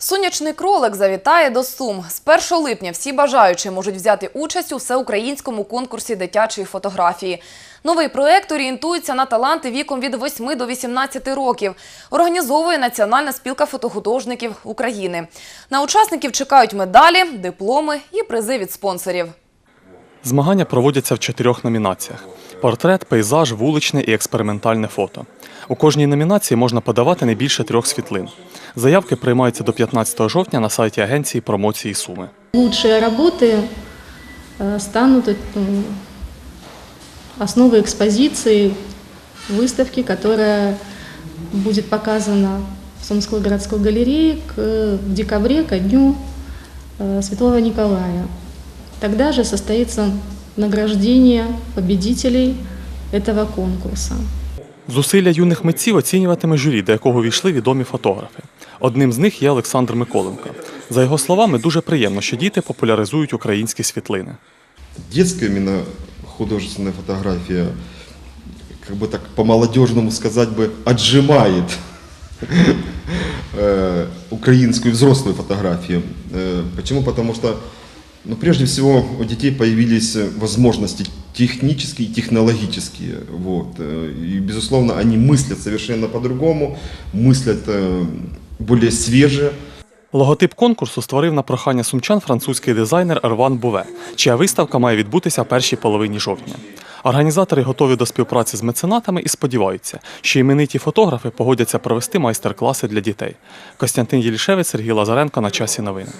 Сонячний кролик завітає до Сум. З 1 липня всі бажаючі можуть взяти участь у всеукраїнському конкурсі дитячої фотографії. Новий проект орієнтується на таланти віком від 8 до 18 років. Організовує Національна спілка фотохудожників України. На учасників чекають медалі, дипломи і призи від спонсорів. Змагання проводяться в чотирьох номінаціях: портрет, пейзаж, вуличне і експериментальне фото. У кожній номінації можна подавати не більше трьох світлин. Заявки приймаються до 15 жовтня на сайті агенції промоції Суми. Лучшие работы э, станут э, основой экспозиции выставки, которая будет показана в Сумской городской галерее к, в декабре ко дню э, Святого Николая. Тогда же состоится награждение победителей этого конкурса. Зусилля юних митців оцінюватиме журі, до якого війшли відомі фотографи. Одним з них є Олександр Миколенко. За його словами, дуже приємно, що діти популяризують українські світлини. детская именно художественная фотография, как бы так по-молодежному сказать бы, отжимает э, украинскую взрослую фотографию. Э, Почему? Потому что, ну, прежде всего, у детей появились э, возможности технические и технологические. Вот. Э, И, безусловно, они мыслят совершенно по-другому, мыслят э, более свеже, Логотип конкурсу створив на прохання сумчан французький дизайнер Ерван Буве, чия виставка має відбутися в першій половині жовтня. Організатори готові до співпраці з меценатами і сподіваються, що імениті фотографи погодяться провести майстер-класи для дітей. Костянтин Єлішевець, Сергій Лазаренко на часі новини.